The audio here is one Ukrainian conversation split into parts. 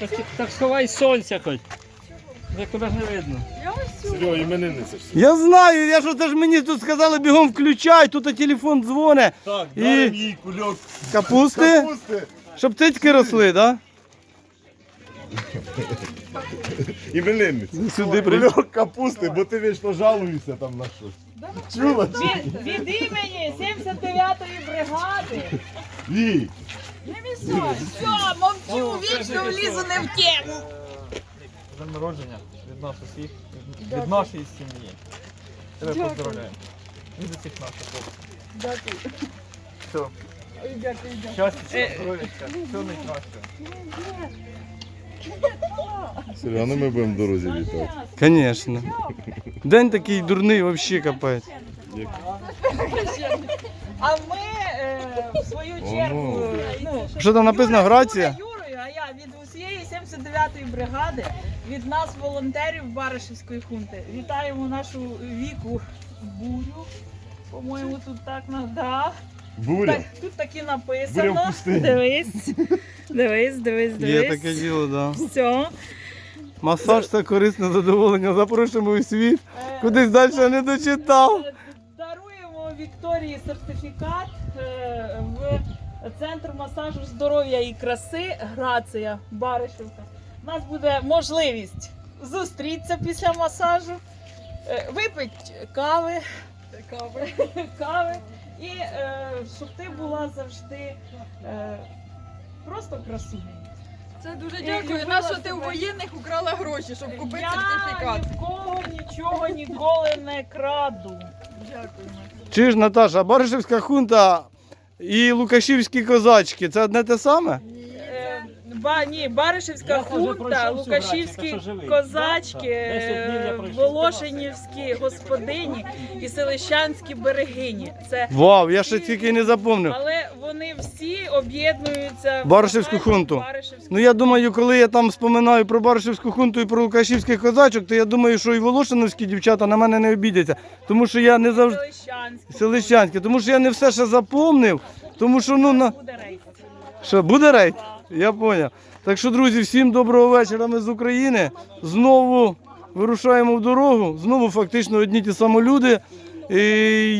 Так, так сховай сонця хоч. Як тебе ж не видно. Я ось цю. Серега, іменинниця ж. Я знаю, я що це ж мені тут сказали, бігом включай, тут телефон дзвоне. Так, І- дарим їй кульок Капусти, капусти. щоб птички росли, так? Іменинниця. Сюди при... Кульок капусти, бо ти вічно жалуєшся там на щось. Чула? Від, від імені 79-ї бригади. Їй. Місой. Все, мовчу, вічно влізу не в тему. День народження від нас усіх, від, від нашої сім'ї. Тебе Дякую. поздравляємо. Від усіх наших хлопців. Дякую. Все. Ой, дякую, дякую. Щастя, Е, ну ми будемо в дорозі вітати. Звісно. День такий дурний, взагалі капець. А ми е, в свою чергу, ну, Що там написано, Юра, грація? Юра, Юрою, а я від усієї 79-ї бригади, від нас, волонтерів Баришівської хунти. Вітаємо нашу віку бурю. По-моєму, тут так надав. Буря. Так, тут так і Буря в написано. пустині. Дивись. Дивись, дивись, Є дивись. таке діло. Да. Все. Масаж це корисне задоволення. Запрошуємо у світ. Е, Кудись далі не дочитав. Вікторії сертифікат е, в центр масажу здоров'я і краси Грація Баришівка. У нас буде можливість зустрітися після масажу, е, випити кави, кави, кави і е, щоб ти була завжди просто красунею. Це дуже дякую. На що ти у воєнних украла гроші, щоб купити Я сертифікат? ні в кого нічого ніколи не краду. Дякую. Чи ж Наташа, Баришевська хунта і Лукашівські козачки це одне те саме? Ба, ні, Баришівська Я хунта, Лукашівські козачки. Волошинівські господині і Селищанські берегині. Це Вау, я ще тільки не запомнив. але вони всі об'єднуються в Баришівську загальну хунту. Баришівську Ну я думаю, коли я там споминаю про Баришевську хунту і про Лукашівських козачок, то я думаю, що і Волошиновські дівчата на мене не обідяться. Тому що я не завжди. Селищанські. Селищанські, тому що я не все ще запомнив. Тому що ну на. Буде рейс. Що, буде рейд? Я поняв. Так що, друзі, всім доброго вечора. Ми з України. Знову вирушаємо в дорогу. Знову фактично одні ті самі люди. І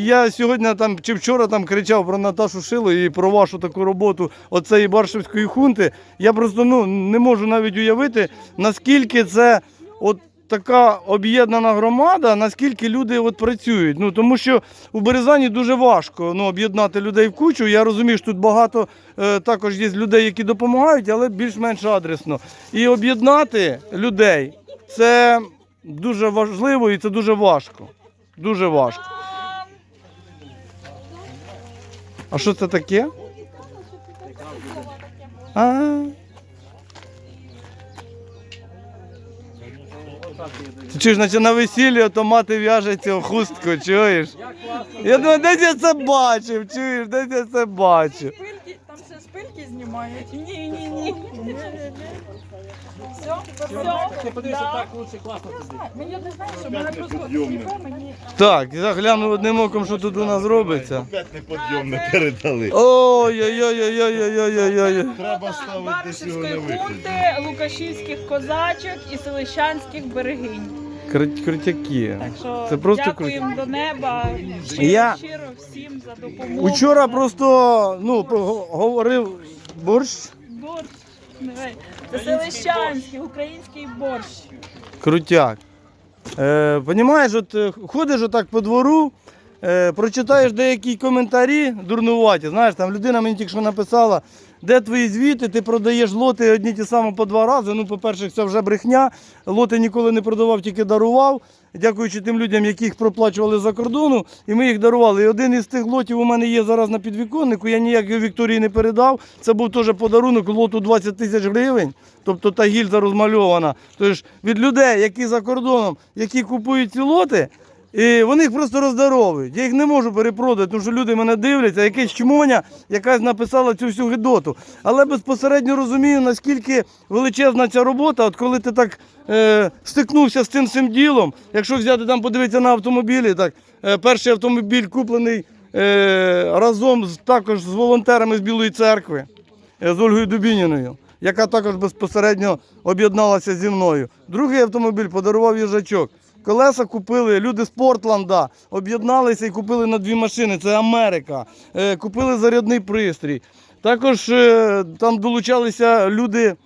я сьогодні там чи вчора там кричав про Наташу Шило і про вашу таку роботу оцеї Баршевської хунти. Я просто ну, не можу навіть уявити, наскільки це от така об'єднана громада, наскільки люди от працюють. Ну тому що у Березані дуже важко ну, об'єднати людей в кучу. Я розумію, що тут багато е, також є людей, які допомагають, але більш-менш адресно. І об'єднати людей це дуже важливо і це дуже важко. Дуже важко. А що це таке? А. Ти чуєш, наче на весіллі то мати в'яжеться в хустку, чуєш? Я думаю, десь я це бачив, чуєш, десь я це бачив. Там ще спильки знімають. Ні, ні, ні. Все, Ти подивися, Да. так лучше класно тобі. Мені не знаєш, що мене просто сліпе, мені Так, я гляну одним оком, що тут у нас робиться. Опять неподйомне передали. Ой-ой-ой-ой-ой-ой-ой. Треба ставити Баришівської на вихід. хунти, Лукашівських козачок і Селищанських берегинь. Крит- Критяки. Так що Це просто дякуємо до неба щиро, Я- щиро всім за допомогу. Учора просто ну, про- говорив борщ. борщ. Селищанський, український борщ. Крутяк. Е, понімаєш, от е, ходиш отак по двору, е, прочитаєш деякі коментарі дурнуваті. Знаєш, там людина мені тільки що написала, де твої звіти, ти продаєш лоти одні ті самі по два рази. Ну, по-перше, це вже брехня. Лоти ніколи не продавав, тільки дарував. Дякуючи тим людям, які їх проплачували за кордону, і ми їх дарували. І один із тих лотів у мене є зараз на підвіконнику. Я ніяк Вікторії не передав. Це був теж подарунок лоту 20 тисяч гривень. Тобто та гільза розмальована. Тож від людей, які за кордоном, які купують ці лоти, і вони їх просто роздаровують. Я їх не можу перепродати, тому що люди мене дивляться, якась чмоня, якась написала цю всю гидоту. Але безпосередньо розумію, наскільки величезна ця робота. От коли ти так е, стикнувся з цим всім ділом, якщо взяти там, подивитися на автомобілі, так е, перший автомобіль куплений е, разом з також з волонтерами з Білої церкви, е, з Ольгою Дубініною. яка також безпосередньо об'єдналася зі мною. Другий автомобіль подарував їжачок. Колеса купили люди з Портланда, об'єдналися і купили на дві машини. Це Америка. Е, Купили зарядний пристрій. Також е, там долучалися люди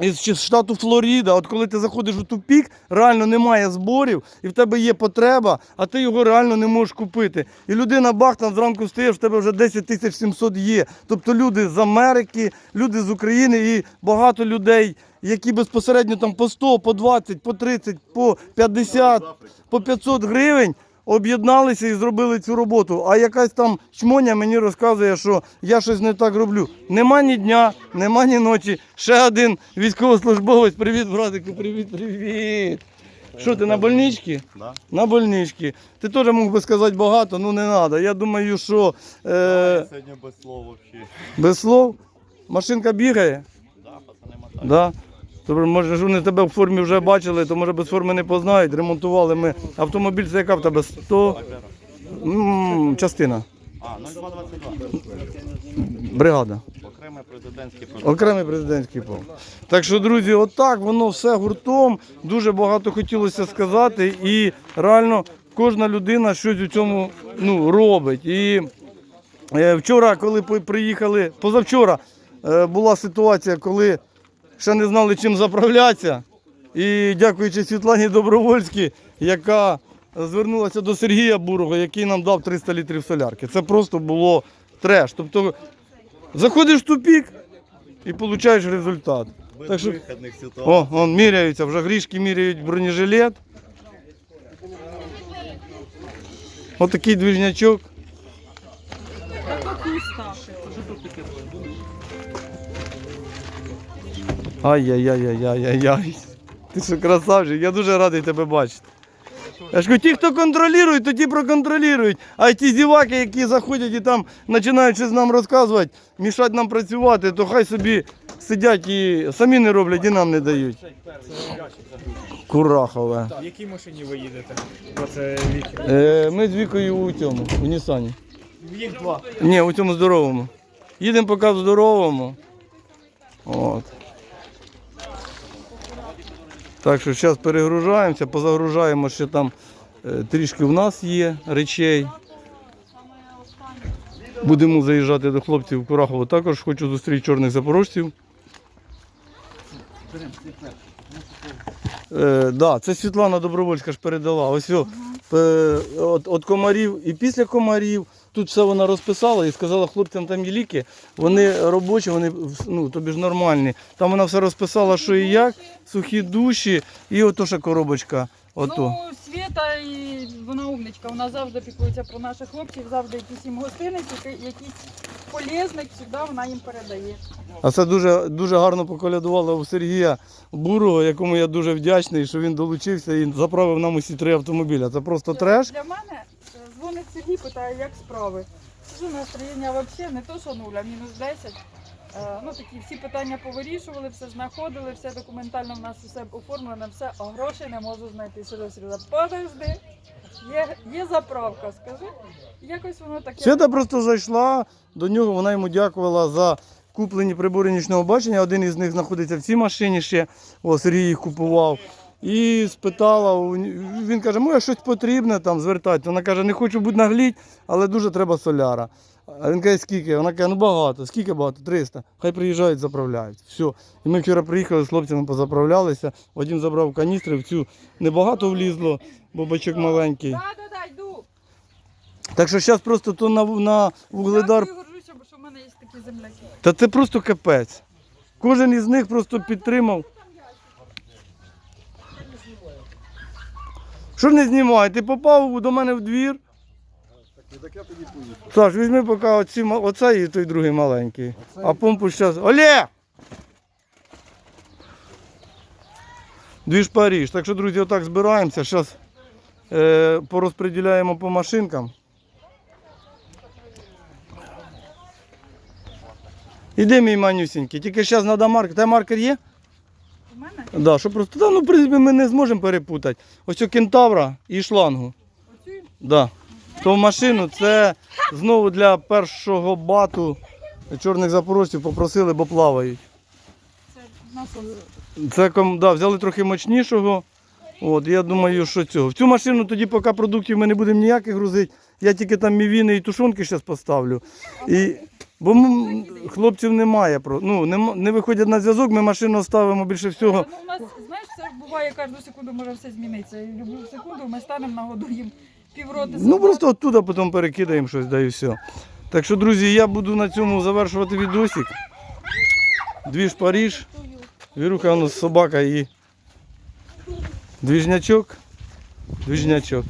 із штату Флоріда. От коли ти заходиш у тупік, реально немає зборів, і в тебе є потреба, а ти його реально не можеш купити. І людина бах там зранку встає, в тебе вже 10 тисяч 700 є. Тобто люди з Америки, люди з України і багато людей, які безпосередньо там по 100, по 20, по 30, по 50, по 500 гривень. Об'єдналися і зробили цю роботу. А якась там чмоня мені розказує, що я щось не так роблю. Нема ні дня, нема ні ночі. Ще один військовослужбовець. Привіт, братику, привіт, привіт. Що ти на больничці? Да. На больничці. Ти теж мог би сказати багато, ну не треба. Я думаю, що е, Сьогодні без слов вообще. без слов машинка бігає. Да, пацани мотають. Да? Тобто, може, ж вони тебе в формі вже бачили, то може без форми не познають. Ремонтували ми. Автомобіль це яка в тебе 100 М, частина. А, 0222. Бригада. Окремий президентський Окремий президентський полк. Так що, друзі, отак воно все гуртом. Дуже багато хотілося сказати. І реально кожна людина щось у цьому ну, робить. І е, вчора, коли приїхали, позавчора е, була ситуація, коли ще не знали, чим заправлятися. І дякуючи Світлані Добровольській, яка звернулася до Сергія Бурого, який нам дав 300 літрів солярки. Це просто було треш. Тобто заходиш в тупік і отримуєш результат. Так що, о, вон міряються, вже грішки міряють бронежилет. Ось такий Ай-яй-яй-яй-яй-яй. Ти що красавчик, я дуже радий тебе бачити. Я ж кажу, ті, хто контролює, то ті проконтролюють. А ті зіваки, які заходять і там починають щось нам розказувати, мішать нам працювати, то хай собі сидять і самі не роблять і нам не дають. Курахове. В якій машині ви їдете? Оце віки. Е, ми з Вікою у цьому, у Нісані. Їх два. Ні, у цьому здоровому. Їдемо поки в здоровому. От. Так що зараз перегружаємося, позагружаємо ще там е, трішки в нас є речей. Будемо заїжджати до хлопців в Курахово. Також хочу зустріти чорних запорожців. Е, да, це Світлана Добровольська ж передала. Ось о, е, от, от комарів і після комарів. Тут все вона розписала і сказала хлопцям там є ліки. Вони робочі, вони ну, тобі ж нормальні. Там вона все розписала, що і як, сухі душі, і ото ще коробочка. Ото. Ну, Свята і вона умничка, вона завжди піклується про наших хлопців, завжди якісь їм гостинець, якийсь полезник, завжди вона їм передає. А це дуже, дуже гарно поколядувала у Сергія Бурого, якому я дуже вдячний, що він долучився і заправив нам усі три автомобіля. Це просто треш. Для мене дзвонить Сергій, питає, як справи. Кажу, настроєння взагалі не то, що нуля, мінус 10. Е, Ну, такі всі питання повирішували, все знаходили, все документально в нас все оформлено, все, а грошей не можу знайти. Серйозно, подожди, є, є заправка, скажи. Якось воно таке. Свята просто зайшла до нього, вона йому дякувала за куплені прибори нічного бачення. Один із них знаходиться в цій машині ще. О, Сергій їх купував. І спитала, він каже, може щось потрібне там звертати. Вона каже, не хочу бути нагліть, але дуже треба соляра. А він каже, скільки? Вона каже, ну багато. Скільки багато? 300. Хай приїжджають, заправляють. Все. І ми вчора приїхали з хлопцями, позаправлялися. Вадим забрав каністри, в цю небагато влізло, бо бачок маленький. Так що зараз просто то на, на вугледар Дякую, горжуся, бо що в мене є такі земляки. Та це просто капець. Кожен із них просто підтримав. Що не знімай? Ти попав до мене в двір. Так я тоді. Саш, візьми поки оці, оцей і той другий маленький. А помпу зараз. Олє! Дві ж Паріж. Так що, друзі, отак збираємося. Зараз е, порозподіляємо по машинкам. Іди, мій манюсінький. Тільки зараз треба маркер. Та маркер є? У мене Да, що просто, ну, в принципі, ми не зможемо перепутати. Ось цю кентавра і шлангу. оцю Да. То в машину це знову для першого бату чорних запорожців попросили, бо плавають. насос. Це ком- да, взяли трохи мощнішого. От, я думаю, що цього. В цю машину тоді, поки продуктів ми не будемо ніяких грузити. Я тільки там мівіни і тушонки зараз поставлю. І, бо м, хлопців немає. про- Ну, не, м- не виходять на зв'язок, ми машину ставимо більше всього. Ну, у нас, знаєш, це ж буває кожну секунду може все змінитися. І любу секунду ми станемо нагодуємо півроти Ну собак. просто оттуда потім перекидаємо щось, да і все. Так що, друзі, я буду на цьому завершувати відосик. Двіж Паріж. Віруха у нас собака і двіжнячок. Двіжнячок.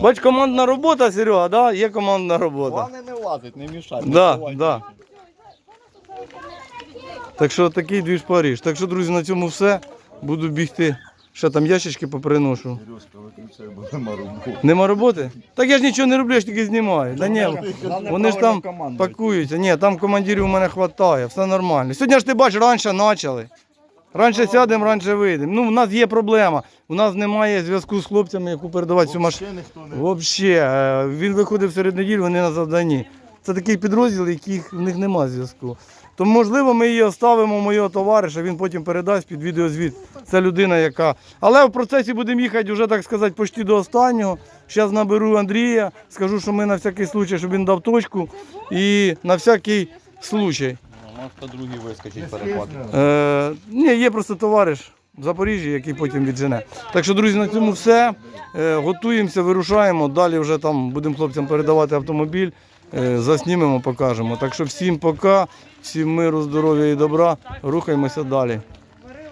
Бач, командна робота, Серега, да? Є командна робота. Головне не лазить, не мішати. Да, да. Так що такий двіж Паріж. Так що, друзі, на цьому все. Буду бігти. Ще там ящички поприношу. Сережка, виключай, бо нема роботи. Нема роботи? Так я ж нічого не роблю, я ж тільки знімаю. Да ні, вони ж там пакуються. Ні, там командирів у мене вистачає, все нормально. Сьогодні ж ти бачиш, раніше почали. Раніше сядемо, раніше вийдемо. Ну, у нас є проблема. У нас немає зв'язку з хлопцями, яку передавати цю машину. Взагалі, він виходив серед неділі, вони на завданні. Це такий підрозділ, яких в них немає зв'язку. То можливо ми її оставимо моєго товариша, він потім передасть під відеозвіт. Це людина, яка. Але в процесі будемо їхати вже так сказати почти до останнього. Зараз наберу Андрія, скажу, що ми на всякий случай, щоб він дав точку. І на всякий случай. Нас по вискочить Не перепад. Е, ні, є просто товариш в Запоріжжі, який потім віджене. Так що, друзі, на цьому все. Е, готуємося, вирушаємо. Далі вже там будемо хлопцям передавати автомобіль. Е, заснімемо, покажемо. Так що всім пока, всім миру, здоров'я і добра. Рухаємося далі.